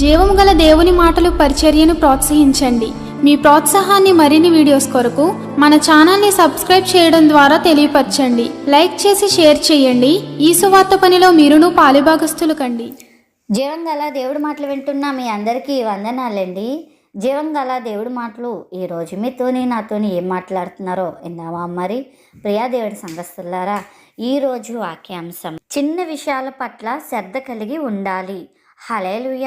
జీవం గల దేవుని మాటలు పరిచర్యను ప్రోత్సహించండి. మీ ప్రోత్సాహాన్ని మరిన్ని వీడియోస్ కొరకు మన ఛానల్ని సబ్స్క్రైబ్ చేయడం ద్వారా తెలియపరచండి. లైక్ చేసి షేర్ చేయండి. ఈ సువార్త పనిలో మీరును పాలుభాగస్తులు కండి. జీవం గల దేవుడి మాటలు వింటున్న మీ అందరికీ వందనాలండి. జీవం గల దేవుడి మాటలు ఈరోజు మీతోని నాతోని ఏం మాట్లాడుతున్నారో విన్నావా మరి? ప్రియా దేవుడి సంగస్తులారా ఈరోజు వాక్యాంశం. చిన్న విషయాల పట్ల శ్రద్ధ కలిగి ఉండాలి. హలేలుయ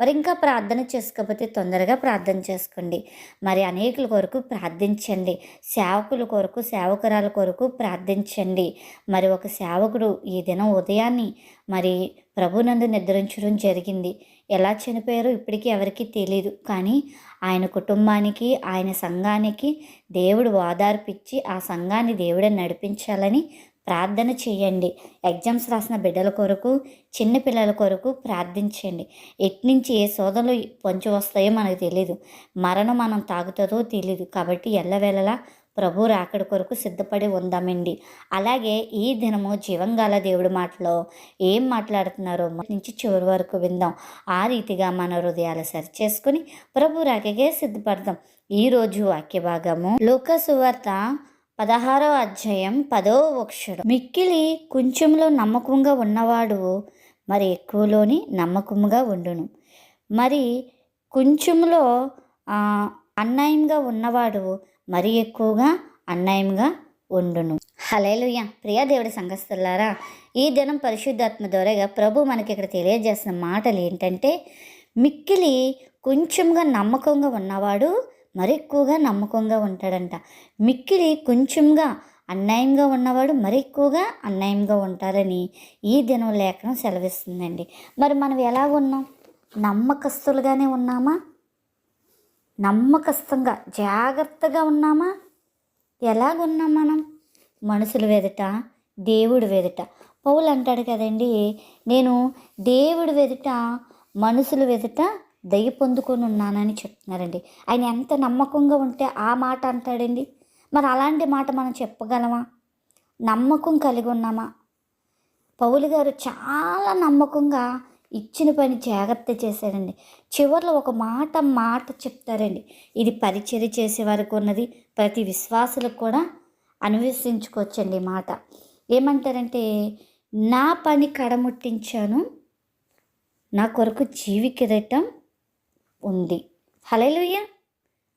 మరి ఇంకా ప్రార్థన చేసుకోకపోతే తొందరగా ప్రార్థన చేసుకోండి. మరి అనేకుల కొరకు ప్రార్థించండి. సేవకుల కొరకు సేవకురాల కొరకు ప్రార్థించండి. మరి ఒక సేవకుడు ఈ దినం ఉదయాన్ని మరి ప్రభునందు నిద్రించడం జరిగింది. ఎలా చనిపోయారో ఇప్పటికీ ఎవరికీ తెలియదు కానీ ఆయన కుటుంబానికి ఆయన సంఘానికి దేవుడు ఓదార్పిచ్చి ఆ సంఘాన్ని దేవుడే నడిపించాలని ప్రార్థన చేయండి. ఎగ్జామ్స్ రాసిన బిడ్డల కొరకు చిన్న పిల్లల కొరకు ప్రార్థించండి. ఎట్నుంచి ఏ శోధనలు పొంచి వస్తాయో మనకు తెలియదు మరణం మనం తాగుతుందో తెలియదు కాబట్టి ఎల్లవేళలా ప్రభు రాకడ కొరకు సిద్ధపడి ఉందామండి. అలాగే ఈ దినము జీవంగాల దేవుడి మాటలో ఏం మాట్లాడుతున్నారో నుంచి చివరి వరకు విందాం. ఆ రీతిగా మన హృదయాలు సరి చేసుకుని ప్రభు రాకగే సిద్ధపడదాం. ఈరోజు వాక్య భాగము లోక సువార్త పదహారవ అధ్యాయం పదవ వక్షుడు. మిక్కిలి కొంచెంలో నమ్మకంగా ఉన్నవాడు మరి ఎక్కువలోని నమ్మకంగా ఉండును. మరి కొంచెంలో అన్యాయంగా ఉన్నవాడు మరి ఎక్కువగా అన్యాయంగా ఉండును. హలేలుయ్య ప్రియా దేవుడి సంఘస్థులారా ఈ దినం పరిశుద్ధాత్మ ద్వారాగా ప్రభు మనకి ఇక్కడ తెలియజేసిన మాటలు ఏంటంటే మిక్కిలి కొంచెంగా నమ్మకంగా ఉన్నవాడు మరి ఎక్కువగా నమ్మకంగా ఉంటాడంట. మిక్కిలి కొంచెంగా అన్యాయంగా ఉన్నవాడు మరి ఎక్కువగా అన్యాయంగా ఉంటారని ఈ దినం లేఖనం సెలవిస్తుందండి. మరి మనం ఎలా ఉన్నాం నమ్మకస్తులుగానే ఉన్నామా? నమ్మకస్తంగా జాగ్రత్తగా ఉన్నామా? ఎలాగున్నాం మనం? మనుషుల వెదుట దేవుడు వెదుట. పౌలు అంటాడు కదండి నేను దేవుడు వెదుట మనుషుల వెదుట దయ పొందుకొని ఉన్నానని చెప్తున్నారండి. ఆయన ఎంత నమ్మకంగా ఉంటే ఆ మాట అంటాడండి? మరి అలాంటి మాట మనం చెప్పగలమా? నమ్మకం కలిగి ఉన్నామా? పౌలు గారు చాలా నమ్మకంగా ఇచ్చిన పని జాగ్రత్త చేశాడండి. చివరిలో ఒక మాట మాట చెప్తారండి. ఇది పరిచర్య చేసే వరకు ఉన్నది ప్రతి విశ్వాసులకు కూడా అన్వేషించుకోవచ్చండి ఈ మాట. ఏమంటారంటే నా పని కడముట్టించాను నా కొరకు జీవికిరటం ఉంది. హలేలుయ్య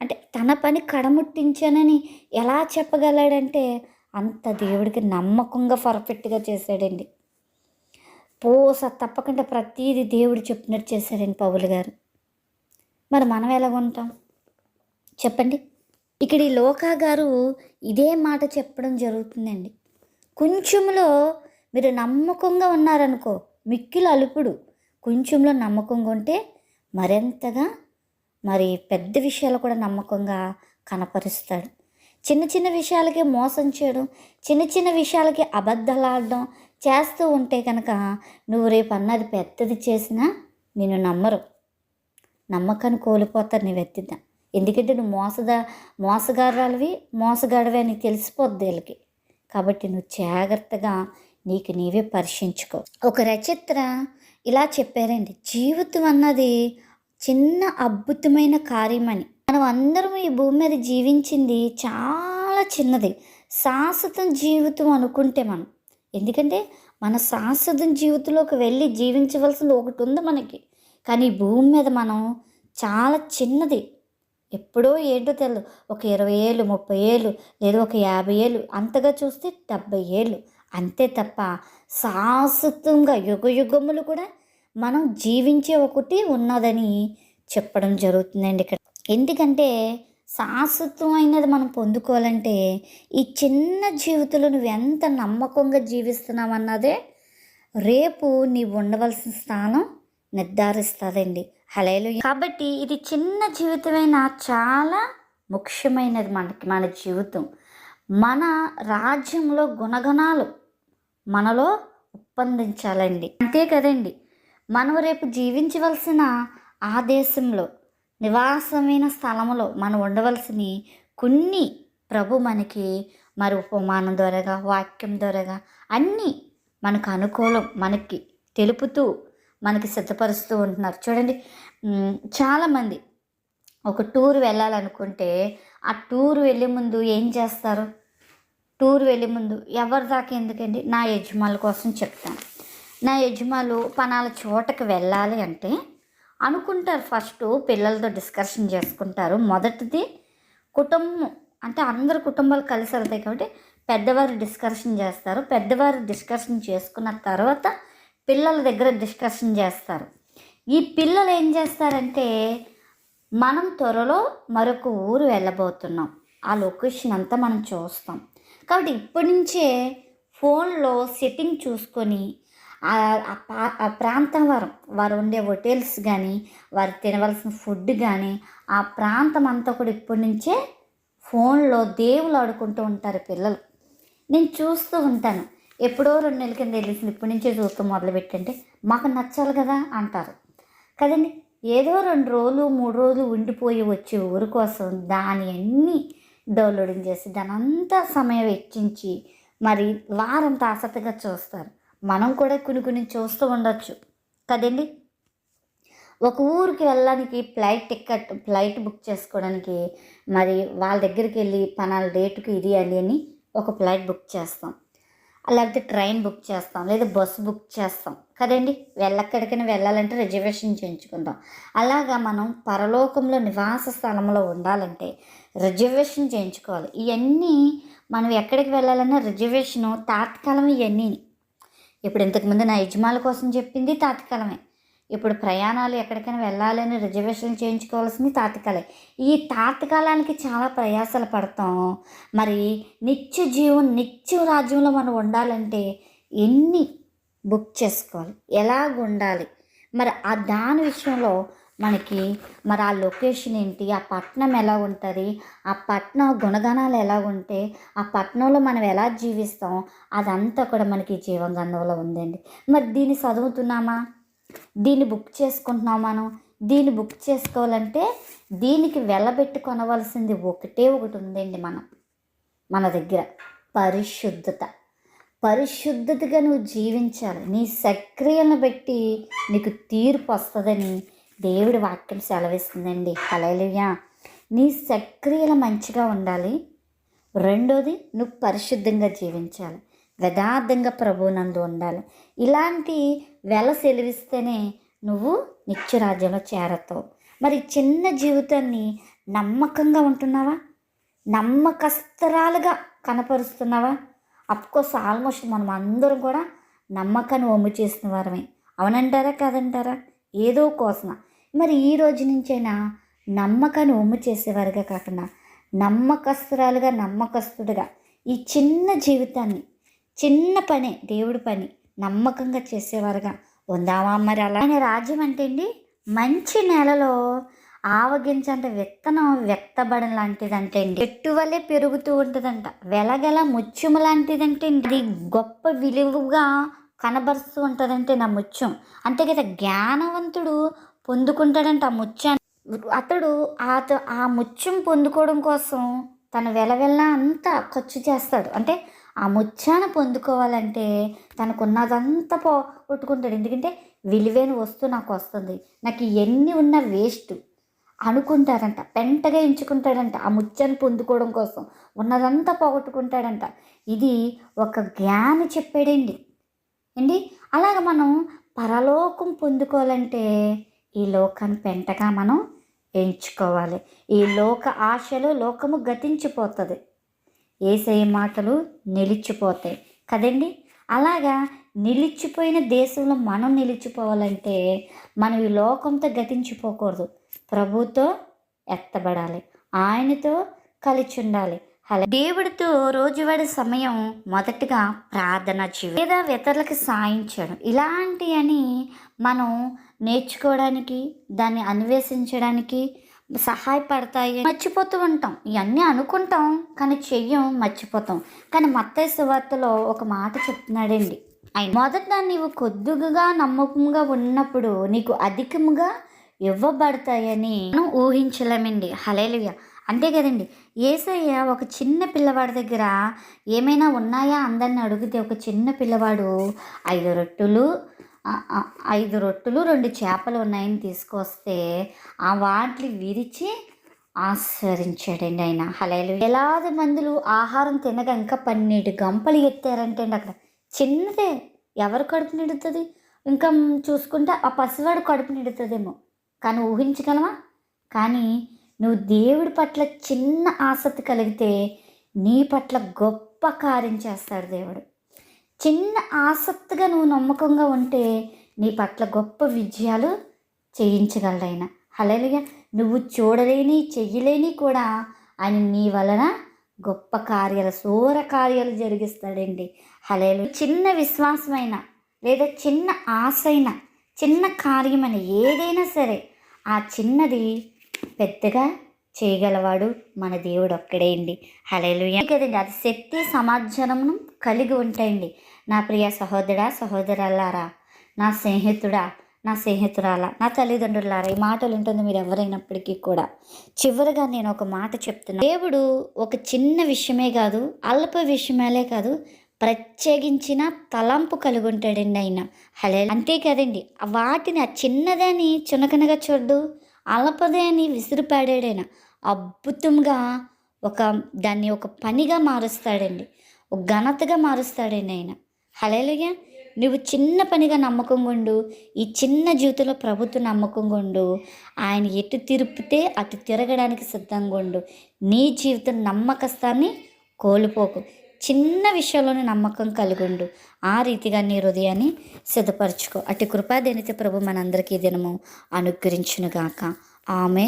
అంటే తన పని కడముట్టించానని ఎలా చెప్పగలడంటే అంత దేవుడికి నమ్మకంగా పర్ఫెక్ట్గా చేశాడండి. పోస తప్పకుండా ప్రతీది దేవుడు చెప్పినట్టు చేశాడండి పౌలు గారు. మరి మనం ఎలా ఉంటాం? చెప్పండి. ఇక్కడ ఈ లోకా గారు ఇదే మాట చెప్పడం జరుగుతుందండి. కొంచెంలో మీరు నమ్మకంగా ఉన్నారనుకో మిక్కిలు అలుపుడు కొంచెంలో నమ్మకంగా ఉంటే మరింతగా మరి పెద్ద విషయాలు కూడా నమ్మకంగా కనపరుస్తాడు. చిన్న చిన్న విషయాలకి మోసం చేయడం చిన్న చిన్న విషయాలకి అబద్ధాలు ఆడడం చేస్తూ ఉంటే కనుక నువ్వు రేపు అన్నది పెద్దది చేసినా నేను నమ్మరు. నమ్మకాన్ని కోల్పోతారు నీ వ్యక్తిద ఎందుకంటే నువ్వు మోసదా మోసగారాలవి మోసగాడవి అని తెలిసిపోద్ది వీళ్ళకి. కాబట్టి నువ్వు జాగ్రత్తగా నీకు నీవే పరీక్షించుకో ఒక రచయిత్ర ఇలా చెప్పారండి. జీవితం అన్నది చిన్న అద్భుతమైన కార్యమని మనం అందరం ఈ భూమి మీద జీవించింది చాలా చిన్నది. శాశ్వతం జీవితం అనుకుంటే మనం. ఎందుకంటే మన శాశ్వతం జీవితంలోకి వెళ్ళి జీవించవలసింది ఒకటి ఉంది మనకి. కానీ ఈ భూమి మీద మనం చాలా చిన్నది. ఎప్పుడో ఏంటో తెలియదు ఒక ఇరవై ఏళ్ళు ముప్పై ఏళ్ళు లేదా ఒక యాభై ఏళ్ళు అంతగా చూస్తే డెబ్బై ఏళ్ళు. అంతే తప్ప శాశ్వతంగా యుగ యుగములు కూడా మనం జీవించే ఒకటి ఉన్నదని చెప్పడం జరుగుతుందండి ఇక్కడ. ఎందుకంటే శాశ్వతమైనది మనం పొందుకోవాలంటే ఈ చిన్న జీవితంలో నువ్వు ఎంత నమ్మకంగా జీవిస్తున్నావన్నదే రేపు నీవు ఉండవలసిన స్థానం నిర్ధారిస్తుందండి. హలేలు కాబట్టి ఇది చిన్న జీవితమైన చాలా ముఖ్యమైనది మనకి మన జీవితం. మన రాజ్యంలో గుణగణాలు మనలో ఒప్పందించాలండి అంతే కదండి. మనం రేపు జీవించవలసిన ఆ దేశంలో నివాసమైన స్థలంలో మనం ఉండవలసిన కొన్ని ప్రభు మనకి మరి ఉపమానం ద్వారాగా వాక్యం ద్వారాగా అన్నీ మనకు అనుకూలం మనకి తెలుపుతూ మనకి సిద్ధపరుస్తూ ఉంటున్నారు. చూడండి చాలామంది ఒక టూర్ వెళ్ళాలనుకుంటే ఆ టూర్ వెళ్ళే ముందు ఏం చేస్తారు? టూర్ వెళ్ళే ముందు ఎవరి దాకా ఎందుకండి? నా యజమానుల కోసం చెప్తాను. నా యజమానులు పనాల చోటకి వెళ్ళాలి అంటే అనుకుంటారు ఫస్ట్ పిల్లలతో డిస్కషన్ చేసుకుంటారు. మొదటిది కుటుంబం అంటే అందరు కుటుంబాలు కలిసి వెళ్తాయి కాబట్టి పెద్దవారు డిస్కషన్ చేస్తారు. పెద్దవారు డిస్కషన్ చేసుకున్న తర్వాత పిల్లల దగ్గర డిస్కషన్ చేస్తారు. ఈ పిల్లలు ఏం చేస్తారంటే మనం త్వరలో మరొక ఊరు వెళ్ళబోతున్నాం. ఆ లొకేషన్ అంతా మనం చూస్తాం. కాబట్టి ఇప్పటి నుంచే ఫోన్లో సెట్టింగ్ చూసుకొని ఆ ప్రాంతం వారు వారు ఉండే హోటల్స్ కానీ వారు తినవలసిన ఫుడ్ కానీ ఆ ప్రాంతం అంతా కూడా ఇప్పటి నుంచే ఫోన్లో దేవులు ఆడుకుంటూ ఉంటారు పిల్లలు. నేను చూస్తూ ఉంటాను. ఎప్పుడో రెండు నెలల కింద తెలిసింది ఇప్పటి నుంచే చూస్తూ మొదలుపెట్టంటే మాకు నచ్చాలి కదా అంటారు. కదండి ఏదో రెండు రోజులు మూడు రోజులు ఉండిపోయి వచ్చే ఊరు కోసం దాని అన్నీ డౌన్లోడింగ్ చేసి దాని అంతా సమయం వెచ్చించి మరి వారంతా ఆసక్తిగా చూస్తారు. మనం కూడా కొన్ని కొన్ని చూస్తూ ఉండొచ్చు. కదండి? ఒక ఊరికి వెళ్ళడానికి ఫ్లైట్ టికెట్ ఫ్లైట్ బుక్ చేసుకోవడానికి మరి వాళ్ళ దగ్గరికి వెళ్ళి పనాల డేటుకి ఇది అది అని ఒక ఫ్లైట్ బుక్ చేస్తాం. లేకపోతే ట్రైన్ బుక్ చేస్తాం లేదా బస్సు బుక్ చేస్తాం. కదండి? వెళ్ళక్కడికైనా వెళ్ళాలంటే రిజర్వేషన్ చేయించుకుందాం. అలాగా మనం పరలోకంలో నివాస స్థలంలో ఉండాలంటే రిజర్వేషన్ చేయించుకోవాలి. ఇవన్నీ మనం ఎక్కడికి వెళ్ళాలన్నా రిజర్వేషను తాత్కాలం ఇవన్నీ ఇప్పుడు ఇంతకుముందు నా యజమాల కోసం చెప్పింది తాత్కాలమే. ఇప్పుడు ప్రయాణాలు ఎక్కడికైనా వెళ్ళాలని రిజర్వేషన్ చేయించుకోవాల్సింది తాత్కాలే. ఈ తాత్కాలానికి చాలా ప్రయాసాలు పడతాం. మరి నిత్య జీవం నిత్య రాజ్యంలో మనం ఉండాలంటే ఎన్ని బుక్ చేసుకోవాలి? ఎలాగ ఉండాలి? మరి ఆ దాని విషయంలో మనకి మరి ఆ లొకేషన్ ఏంటి? ఆ పట్టణం ఎలా ఉంటుంది? ఆ పట్టణం గుణగణాలు ఎలా ఉంటే ఆ పట్టణంలో మనం ఎలా జీవిస్తాం? అదంతా కూడా మనకి జీవగంధంలో ఉందండి. మరి దీన్ని చదువుతున్నామా? దీన్ని బుక్ చేసుకుంటున్నాం మనం. దీన్ని బుక్ చేసుకోవాలంటే దీనికి వెళ్ళబెట్టి కొనవలసింది ఒకటే ఒకటి ఉందండి మనం. మన దగ్గర పరిశుద్ధత. పరిశుద్ధతగా నువ్వు జీవించాలి. నీ సక్రియలను బట్టి నీకు తీర్పు వస్తుందని దేవుడి వాక్యం సెలవిస్తుందండి. హలేలుయా నీ సక్రియలు మంచిగా ఉండాలి. రెండోది నువ్వు పరిశుద్ధంగా జీవించాలి. యథార్థంగా ప్రభునందు ఉండాలి. ఇలాంటి వెల సెలవిస్తేనే నువ్వు నిత్యరాజ్యంలో చేరతావు. మరి చిన్న జీవితాన్ని నమ్మకంగా ఉంటున్నావా? నమ్మకస్తరాలుగా కనపరుస్తున్నావా? అఫ్కోర్స్ ఆల్మోస్ట్ మనం అందరం కూడా నమ్మకాన్ని ఒమ్ము చేసిన వారమే. అవునంటారా? కాదంటారా? ఏదో కోసం మరి ఈ రోజు నుంచైనా నమ్మకాన్ని ఒమ్ము చేసేవారుగా కాకుండా నమ్మకస్తురాలుగా నమ్మకస్తుడుగా ఈ చిన్న జీవితాన్ని చిన్న పనే దేవుడి పని. నమ్మకంగా చేసేవారుగా. ఉందామా మరి అలా? అనే రాజ్యం అంటే అండి మంచి నేలలో ఆవగించంత విత్తనం వెత్తబడం లాంటిదంటే అండి. చెట్టు వల్లే పెరుగుతూ ఉంటుందంట. వెలగల ముత్యం లాంటిదంటే అండి. అది గొప్ప విలువగా కనబరుస్తూ ఉంటుందంటే నా ముత్యం. అంతే కదా జ్ఞానవంతుడు పొందుకుంటాడంట ఆ ముత్యాన్ని. అతడు ఆ ముత్యం పొందుకోవడం కోసం తన వెలవెల్లా అంతా ఖర్చు చేస్తాడు. అంటే ఆ ముత్యాన్ని పొందుకోవాలంటే తనకున్నదంతా పోగొట్టుకుంటాడు ఎందుకంటే విలువైన వస్తువు నాకు వస్తుంది. నాకు ఎన్ని ఉన్నా వేస్ట్ అనుకుంటారంట పెంటగా ఎంచుకుంటాడంట ఆ ముత్యాన్ని పొందుకోవడం కోసం. ఉన్నదంతా పోగొట్టుకుంటాడంట. ఇది ఒక జ్ఞాని చెప్పాడండి. అండి అలాగ మనం పరలోకం పొందుకోవాలంటే ఈ లోకాన్ని పెంటగా మనం ఎంచుకోవాలి. ఈ లోక ఆశలు లోకము గతించిపోతుంది. ఏసై మాటలు నిలిచిపోతాయి. కదండి? అలాగా నిలిచిపోయిన దేశంలో మనం నిలిచిపోవాలంటే మనం ఈ లోకంతో గతించిపోకూడదు. ప్రభుతో ఎత్తబడాలి. ఆయనతో కలిసి ఉండాలి అలా దేవుడితో రోజువారి సమయం మొదటగా ప్రార్థన జీవి లేదా ఇతరులకు సాయం చేయడం. ఇలాంటివని మనం నేర్చుకోవడానికి దాన్ని అన్వేషించడానికి సహాయపడతాయి. మర్చిపోతూ ఉంటాం. ఇవన్నీ అనుకుంటాం కానీ చెయ్యం మర్చిపోతాం. కానీ మత్తయ్య సువార్తలో ఒక మాట చెప్తున్నాడండి. ఆయన మొదట నీవు కొద్దిగా నమ్మకంగా ఉన్నప్పుడు నీకు అధికముగా ఇవ్వబడతాయని మనం ఊహించలేమండి. హలేలుయ అంతే కదండి. ఏసయ్య ఒక చిన్న పిల్లవాడి దగ్గర ఏమైనా ఉన్నాయా? అందరిని అడిగితే ఒక చిన్న పిల్లవాడు ఐదు రొట్టెలు ఐదు రొట్టెలు రెండు చేపలు ఉన్నాయని తీసుకొస్తే ఆ వాటిని విరిచి ఆస్వాదించాడండి ఆయన. హలేలు వేలాది మందులు ఆహారం తినగా ఇంకా పన్నెండు గంపలు ఎత్తారంటే అండి అక్కడ. చిన్నదే. ఎవరు కడుపు నిడుతుంది? ఇంకా చూసుకుంటే ఆ పసివాడు కడుపు నిడుతుందేమో. కానీ ఊహించగలవా? కానీ నువ్వు దేవుడి పట్ల చిన్న ఆసక్తి కలిగితే నీ పట్ల గొప్ప కార్యం చేస్తాడు దేవుడు. చిన్న ఆసక్తిగా నువ్వు నమ్మకంగా ఉంటే నీ పట్ల గొప్ప విజయాలు చేయించగలడు ఆయన నువ్వు చూడలేని చెయ్యలేని కూడా ఆయన నీ వలన గొప్ప కార్యాలు సూర కార్యాలు జరిగిస్తాడండి. హలేలు చిన్న విశ్వాసమైన లేదా చిన్న ఆశ అయినా చిన్న కార్యమైన ఏదైనా సరే ఆ చిన్నది పెద్దగా చేయగలవాడు మన దేవుడు ఒక్కడే అండి. హలేలు కదండి అది శక్తి సమాధానమును కలిగి ఉంటాయండి. నా ప్రియ సహోదరా సహోదరులారా నా స్నేహితుడా నా స్నేహితురాలా నా తల్లిదండ్రులారా ఈ మాటలు ఉంటుంది మీరు ఎవరైనప్పటికీ కూడా చివరిగా నేను ఒక మాట చెప్తున్నా. దేవుడు ఒక చిన్న విషయమే కాదు అల్ప విషయమేలే కాదు ప్రత్యేకించిన తలంపు కలిగి ఉంటాడండి ఆయన. హలే అంతే కదండి వాటిని ఆ చిన్నదని చునకనగా చూడు అలపదే అని విసిరిపాడాడైన అద్భుతంగా ఒక దాన్ని ఒక పనిగా మారుస్తాడండి. ఒక ఘనతగా మారుస్తాడండి ఆయన. హలేలుగా నువ్వు చిన్న పనిగా నమ్మకం ఉండు ఈ చిన్న జీవితంలో ప్రభుత్వ నమ్మకం ఉండు ఆయన ఎటు తిరుపితే అటు తిరగడానికి సిద్ధంగా ఉండు నీ జీవితం నమ్మకస్తాన్ని కోల్పోకు. చిన్న విషయంలోనే నమ్మకం కలిగి ఉండు ఆ రీతిగా నీ హృదయాన్ని సిద్ధపరచుకో. అటు కృపాదేనితే ప్రభు మనందరికీ దినము అనుగ్రహించునుగాక. ఆమె